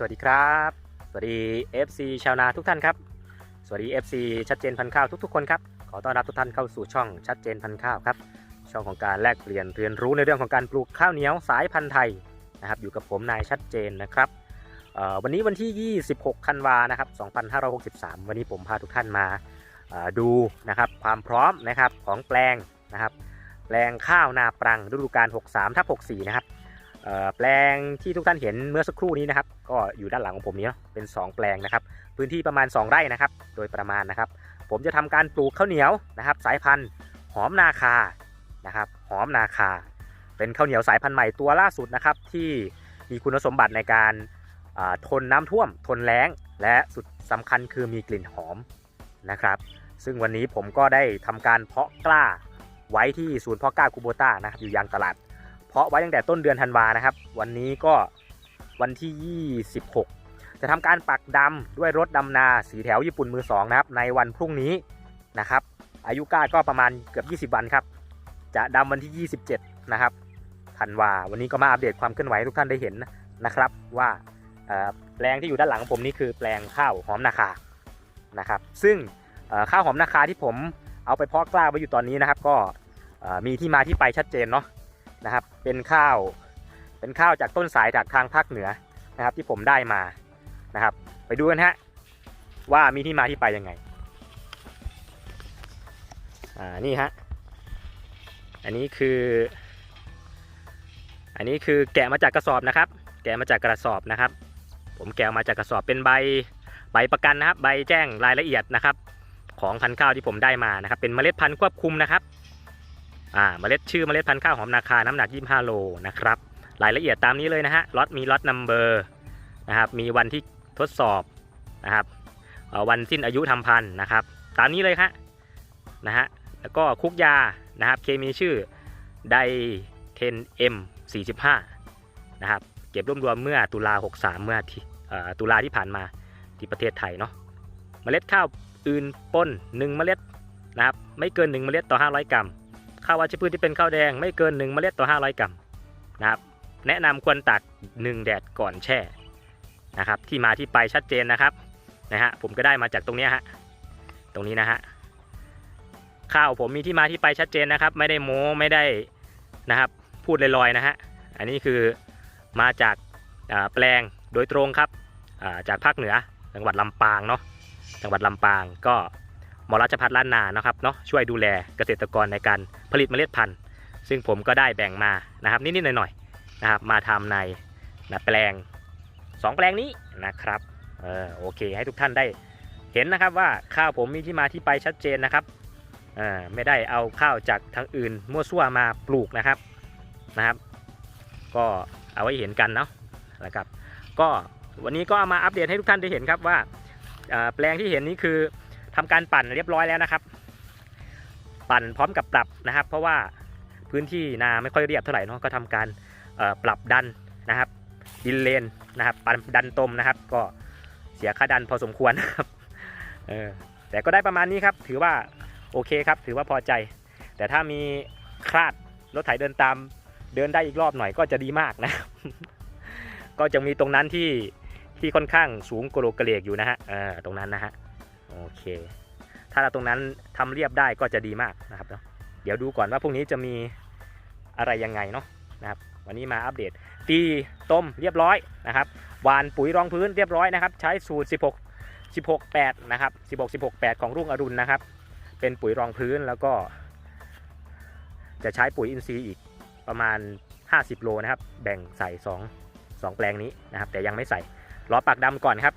สวัสดีครับ สวัสดี FC ชาวนาทุกท่านครับ สวัสดี FC ชัดเจนพันข้าวทุกๆคนครับ ขอต้อนรับทุกท่านเข้าสู่ช่องชัดเจนพันข้าวครับ ช่องของการแลกเปลี่ยนเรียนรู้ในเรื่องของการปลูกข้าวเหนียวสายพันธุ์ไทยนะครับ อยู่กับผมนายชัดเจนนะครับวันนี้วันที่ 26ธันวานะครับ 2563 วันนี้ผมพาทุกท่านมาดูนะครับความพร้อมนะครับของแปลงนะครับ แปลงข้าวนาปรังฤดูกาล 63ทับ64 นะครับ แปลงที่ทุกท่านเห็นเมื่อสักครู่นี้นะครับ ก็อยู่ด้านหลังของผมนี้เนาะเป็น 2 แปลงนะครับ พื้นที่ประมาณ 2 ไร่นะครับ โดยประมาณนะครับ ผมจะทำการปลูกข้าวเหนียวนะครับ สายพันธุ์หอมนาคานะครับ หอมนาคา เป็นข้าวเหนียวสายพันธุ์ใหม่ตัวล่าสุดนะครับ ที่มีคุณสมบัติในการทนน้ำท่วม ทนแล้ง และสุดสำคัญคือมีกลิ่นหอมนะครับ ซึ่งวันนี้ผมก็ได้ทำการเพาะกล้าไว้ที่ศูนย์เพาะกล้าคูโบต้านะครับอยู่ยางตลาด เพาะไว้ตั้งแต่ต้นเดือนธันวานะครับ วันนี้ก็วันที่ 26 จะทำการปักดำด้วยรถดำนาสีแถวญี่ปุ่นมือสองนะครับ ในวันพรุ่งนี้นะครับ อายุก้าก็ประมาณเกือบ 20 วันครับ จะดำวันที่ 27 นะครับธันวา วันนี้ก็มาอัปเดตความเคลื่อนไหวให้ทุกท่านได้เห็นนะครับว่าแปลงที่อยู่ด้านหลังผมนี่คือแปลงข้าวหอมนาคานะครับ ซึ่งข้าวหอมนาคาที่ผมเอาไปเพาะกล้าไว้อยู่ตอนนี้นะครับ ก็มีที่มาที่ไปชัดเจนเนาะ นะครับ เป็นข้าว เป็นข้าวจากต้นสายจากทางภาคเหนือนะครับ ที่ผมได้มานะครับ ไปดูกันฮะว่ามีที่มาที่ไปยังไง อ่า นี่ฮะ อันนี้คือ อันนี้คือแกะมาจากกระสอบนะครับ แกะมาจากกระสอบนะครับ ผมแกะมาจากกระสอบเป็นใบ ใบประกันนะครับ ใบแจ้งรายละเอียดนะครับ ของพันธุ์ข้าวที่ผมได้มานะครับ เป็นเมล็ดพันธุ์ควบคุมนะครับ อ่าเมล็ดชื่อเมล็ดพันธุ์ข้าวหอมนาคาน้ำหนัก 25 โลนะครับ รายละเอียดตามนี้เลยนะฮะล็อตมีล็อตนัมเบอร์นะครับมีวันที่ทดสอบนะครับวันสิ้นอายุทำพันธุ์นะครับ ตามนี้เลยฮะนะฮะแล้วก็คุกยานะครับเคมีชื่อไดเทนเอ็ม45นะครับเก็บรวบรวมเมื่อตุลา 63 เมื่อที่ตุลาที่ผ่านมาที่ประเทศไทยเนาะเมล็ดข้าวอื่นปน1 เมล็ดนะครับไม่เกิน 1 เมล็ดต่อ 500 กรัม ข้าววัชพืชที่เป็นข้าวแดงไม่เกิน 1 เมล็ดต่อ 500 กรัมนะครับแนะนำควรตัด1แดดก่อนแช่นะครับที่มาที่ไปชัดเจนนะครับนะฮะผมก็ได้มาจากตรงนี้ฮะตรงนี้นะฮะข้าวผมมีที่มาที่ไปชัดเจนนะครับ ไม่ได้โม้ไม่ได้นะครับพูดลอยๆนะฮะอันนี้คือมาจากาแปลงโดยตรงครับาจากภาคเหนือจังหวัดลำปางเนาะจังหวัดลำปางก็ หมอรัชพัฒน์ล้านนานะครับเนาะช่วยดูแลเกษตรกรในการผลิตเมล็ดพันธุ์ ซึ่งผมก็ได้แบ่งมานะครับนิดๆหน่อยๆนะครับมาทำในนะแปลง 2 แปลงนี้นะครับเออโอเค ให้ทุกท่านได้เห็นนะครับว่าข้าวผมมีที่มาที่ไปชัดเจนนะครับเออไม่ได้เอาข้าวจากทางอื่น มั่วซั่วมาปลูกนะครับนะครับ ก็เอาไว้เห็นกันเนาะนะครับก็วันนี้ก็เอามาอัปเดตให้ทุกท่านได้เห็นครับว่าแปลงที่เห็นนี้คือ ทำการปั่นเรียบร้อยแล้วนะครับ ปั่นพร้อมกับปรับนะครับ เพราะว่าพื้นที่นาไม่ค่อยเรียบเท่าไหร่เนาะก็ทำการปรับดันนะครับ ดินเลนนะครับ ปั่นดันตมนะครับ ก็เสียค่าดันพอสมควรนะครับเออแต่ก็ได้ประมาณนี้ครับ ถือว่าโอเคครับ ถือว่าพอใจ แต่ถ้ามีคลาดรถไถเดินตามเดินได้อีกรอบหน่อยก็จะดีมากนะครับก็จะมีตรงนั้นที่ที่ค่อนข้างสูงโกโลกระเลกอยู่นะฮะตรงนั้นนะฮะ โอเค ถ้าเราตรงนั้นทำเรียบได้ก็จะดีมากนะครับเนาะเดี๋ยวดูก่อนว่าพรุ่งนี้จะมีอะไรยังไงเนาะนะครับวันนี้มาอัปเดต ตีต้มเรียบร้อยนะครับหวานปุ๋ยรองพื้นเรียบร้อยนะครับ ใช้สูตร 16 16 8 นะครับ 16 16 8 ของรุ่งอรุณนะครับ เป็นปุ๋ยรองพื้นแล้วก็ จะใช้ปุ๋ยอินทรีย์อีกประมาณ 50 โลนะครับ แบ่งใส่ 2 2 แปลงนี้นะครับ แต่ยังไม่ใส่ รอปากดำก่อนครับ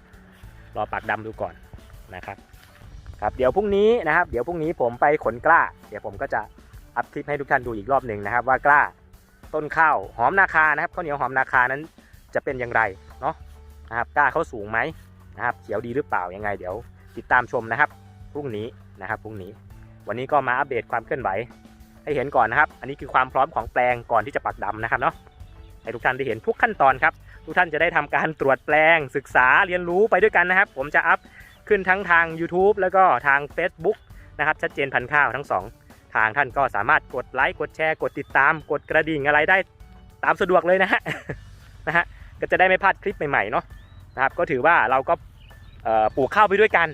รอปากดำดูก่อน นะครับครับเดี๋ยวพรุ่งนี้นะครับ เดี๋ยวพรุ่งนี้ผมไปขนกล้า เดี๋ยวผมก็จะอัพคลิปให้ทุกท่านดูอีกรอบหนึ่งนะครับ ว่ากล้าต้นข้าวหอมนาคานะครับข้าวเหนียวหอมนาคานั้นจะเป็นอย่างไรเนาะนะครับกล้าเขาสูงไหมนะครับเขียวดีหรือเปล่ายังไง เดี๋ยวติดตามชมนะครับพรุ่งนี้นะครับพรุ่งนี้ วันนี้ก็มาอัปเดตความเคลื่อนไหวให้เห็นก่อนนะครับ อันนี้คือความพร้อมของแปลงก่อนที่จะปักดำนะครับเนาะให้ทุกท่านได้เห็นทุกขั้นตอนครับ ทุกท่านจะได้ทำการตรวจแปลงศึกษาเรียนรู้ไปด้วยกันนะครับ ผมจะอัพ ขึ้นทั้งทาง YouTube แล้วก็ทาง Facebook นะครับ ชัดเจนพันข้าวทั้งสองทางท่านก็สามารถกดไลค์กดแชร์กดติดตาม กดกระดิ่งอะไรได้ตามสะดวกเลยนะฮะนะฮะก็จะได้ไม่พลาดคลิปใหม่ๆเนาะนะครับก็ถือว่าเราก็ปลูกข้าวไปด้วยกัน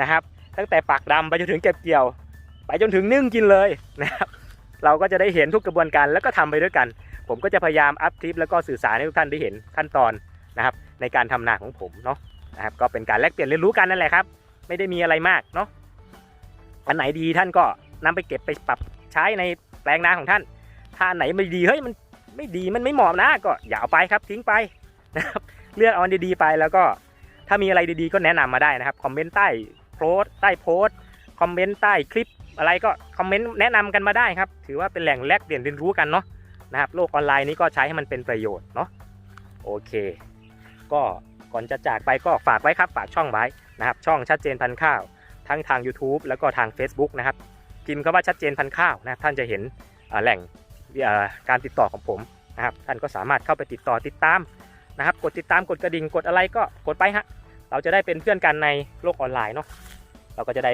นะครับ ตั้งแต่ปักดำไปจนถึงเก็บเกี่ยว ไปจนถึงนึ่งกินเลยนะครับเราก็จะได้เห็นทุกกระบวนการแล้วก็ทำไปด้วยกัน ผมก็จะพยายามอัพคลิปแล้วก็สื่อสารให้ทุกท่านได้เห็นขั้นตอนนะครับในการทำนาของผมเนาะ นะครับก็เป็นการแลกเปลี่ยนเรียนรู้กันนั่นแหละครับ ไม่ได้มีอะไรมากเนาะอันไหนดีท่านก็นำไปเก็บไปปรับใช้ในแปลงนาของท่าน ถ้าอันไหนไม่ดีเฮ้ยมันไม่ดีมันไม่เหมาะนะก็อย่าเอาไปครับทิ้งไปนะครับเลือกเอาอันดีๆไปแล้วก็ถ้ามีอะไรดีๆก็แนะนำมาได้นะครับคอมเมนต์ใต้โพสต์ใต้โพสต์คอมเมนต์ใต้คลิปอะไรก็คอมเมนต์แนะนำกันมาได้ครับ ถือว่าเป็นแหล่งแลกเปลี่ยนเรียนรู้กันเนาะนะครับโลกออนไลน์นี้ก็ใช้ให้มันเป็นประโยชน์เนาะโอเค ก็ ก่อนจะจากไปก็ฝากไว้ครับ ฝากช่องไว้นะครับ ช่องชัดเจนพันข้าว ทั้งทาง YouTube แล้วก็ทาง Facebook นะครับ พิมพ์คำว่าชัดเจนพันข้าวนะครับท่านจะเห็นแหล่งการติดต่อของผมนะครับ ท่านก็สามารถเข้าไปติดต่อติดตามนะครับ กดติดตามกดกระดิ่งกดอะไรก็กดไปฮะ เราจะได้เป็นเพื่อนกันในโลกออนไลน์เนาะ เราก็จะได้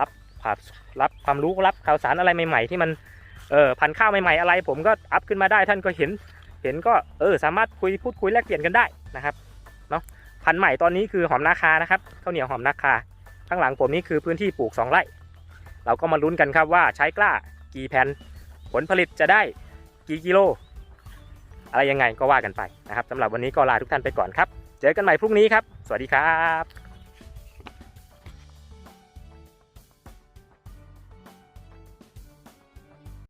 รับความรับความรู้รับข่าวสารอะไรใหม่ๆ ที่มันเออพันข้าวใหม่ๆอะไร ผมก็อัพขึ้นมาได้ท่านก็เห็น เห็นก็เออสามารถคุยพูดคุยแลกเปลี่ยนกันได้นะครับ เนาะพันธุ์ใหม่ตอนนี้คือหอมนาคานะครับข้าวเหนียวหอมนาคา ข้างหลังผมนี่คือพื้นที่ปลูก 2 ไร่ เราก็มาลุ้นกันครับว่าใช้กล้ากี่แผ่นผลผลิตจะได้กี่กิโล อะไรยังไงก็ว่ากันไปนะครับสำหรับวันนี้ก็ลาทุกท่านไปก่อนครับ เจอกันใหม่พรุ่งนี้ครับ สวัสดีครับ